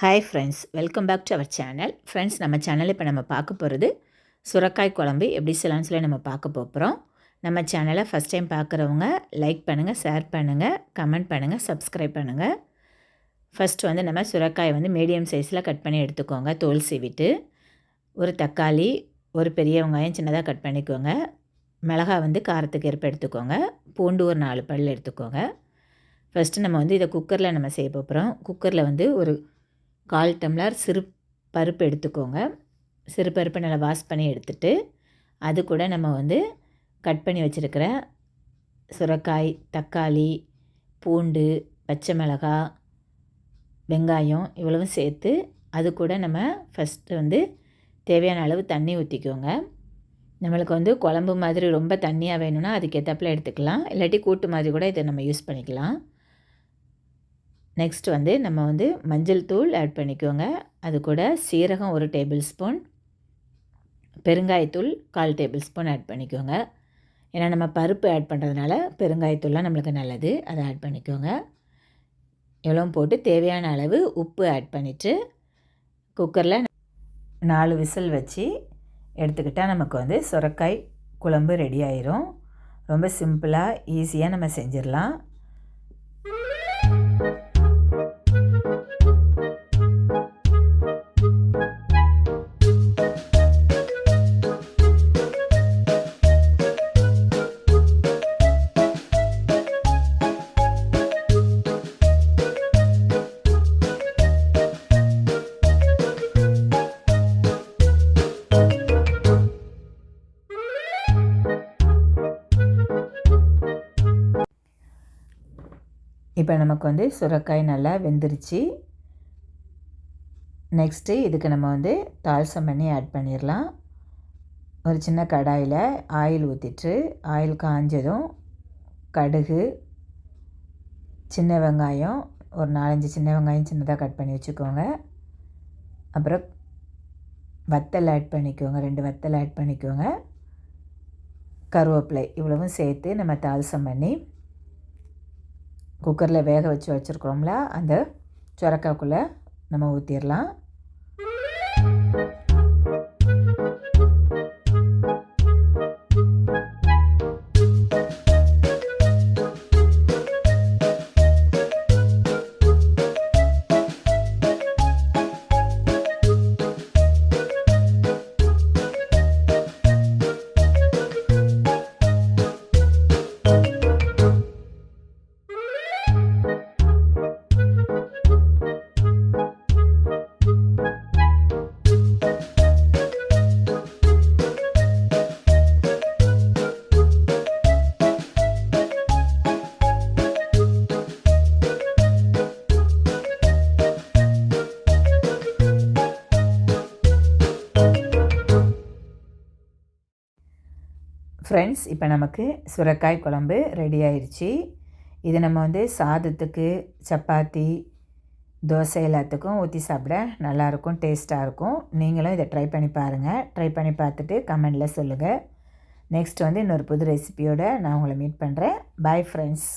Hi friends welcome back to our channel friends நம்ம channel இப்போ நம்ம பார்க்க போகிறது சுரக்காய் குழம்பு. எப்படி செய்யலாம்னு சொல்லி நம்ம பார்க்க போகிறோம் நம்ம சேனலை ஃபஸ்ட் டைம் பார்க்குறவங்க லைக் பண்ணுங்கள் ஷேர் பண்ணுங்கள் கமெண்ட் பண்ணுங்கள் சப்ஸ்கிரைப் பண்ணுங்கள் ஃபஸ்ட்டு வந்து நம்ம சுரக்காயை வந்து மீடியம் சைஸில் கட் பண்ணி எடுத்துக்கோங்க. தோல் சீவிட்டு ஒரு தக்காளி ஒரு பெரிய வெங்காயம் சின்னதாக கட் பண்ணிக்கோங்க. மிளகாய் வந்து காரத்துக்கு ஏற்ப எடுத்துக்கோங்க. பூண்டு ஒரு நாலு பல் எடுத்துக்கோங்க. ஃபஸ்ட்டு நம்ம வந்து இதை குக்கரில் நம்ம செய்ய போகிறோம் குக்கரில் வந்து ஒரு கால் டம்ளர் சிறு பருப்பு எடுத்துக்கோங்க. சிறு பருப்பை நல்லா வாஷ் பண்ணி எடுத்துட்டு அது கூட நம்ம வந்து கட் பண்ணி வச்சுருக்கிற சுரக்காய் தக்காளி பூண்டு பச்சை மிளகாய் வெங்காயம் இவ்வளவும் சேர்த்து அது கூட நம்ம ஃபஸ்ட்டு வந்து தேவையான அளவு தண்ணி ஊற்றிக்கோங்க நம்மளுக்கு வந்து குழம்பு மாதிரி ரொம்ப தண்ணியாக வேணும்னா அதுக்கேற்றப்பில் எடுத்துக்கலாம். இல்லாட்டி கூட்டு மாதிரி கூட இதை நம்ம யூஸ் பண்ணிக்கலாம். நெக்ஸ்ட் வந்து நம்ம வந்து மஞ்சள் தூள் ஆட் பண்ணிக்கோங்க. அது கூட சீரகம் ஒரு டேபிள் ஸ்பூன் பெருங்காயத்தூள் கால் டேபிள் ஸ்பூன் ஆட் பண்ணிக்கோங்க. ஏன்னா நம்ம பருப்பு ஆட் பண்ணுறதுனால பெருங்காயத்தூள்லாம் நம்மளுக்கு நல்லது. அதை ஆட் பண்ணிக்கோங்க. எவ்வளோ போட்டு தேவையான அளவு உப்பு ஆட் பண்ணிவிட்டு குக்கரில் நாலு விசில் வச்சு எடுத்துக்கிட்டால் நமக்கு வந்து சுரக்காய் குழம்பு ரெடி ஆயிரும். ரொம்ப சிம்பிளாக ஈஸியாக நம்ம செஞ்சிடலாம். இப்போ நமக்கு வந்து சுரக்காய் நல்லா வெந்துருச்சு. நெக்ஸ்ட்டு இதுக்கு நம்ம வந்து தால்சம் பண்ணி ஆட் பண்ணிடலாம் ஒரு சின்ன கடாயில் ஆயில் ஊற்றிட்டு ஆயில் காஞ்சதும் கடுகு சின்ன வெங்காயம் ஒரு நாலஞ்சு சின்ன வெங்காயம் சின்னதாக கட் பண்ணி வச்சுக்கோங்க. அப்புறம் வத்தல் ஆட் பண்ணிக்கோங்க ரெண்டு வத்தல் ஆட் பண்ணிக்கோங்க. கருவேப்பிலை இவ்வளவும் சேர்த்து நம்ம தால்சம் பண்ணி குக்கரில் வேக வச்சு வச்சுருக்குறோம்ல அந்த சுரக்காக்குள்ளே நம்ம ஊற்றிடலாம் ஃப்ரெண்ட்ஸ் இப்போ நமக்கு சுரக்காய் குழம்பு ரெடி ஆயிடுச்சு இது நம்ம வந்து சாதத்துக்கு சப்பாத்தி தோசை எல்லாத்துக்கும் ஊற்றி சாப்பிட நல்லாயிருக்கும் டேஸ்ட்டாக இருக்கும். நீங்களும் இதை ட்ரை பண்ணி பாருங்கள் ட்ரை பண்ணி பார்த்துட்டு கமெண்டில் சொல்லுங்கள் நெக்ஸ்ட் வந்து இன்னொரு புது ரெசிபியோடு நான் உங்களை மீட் பண்ணுறேன் பாய் ஃப்ரெண்ட்ஸ்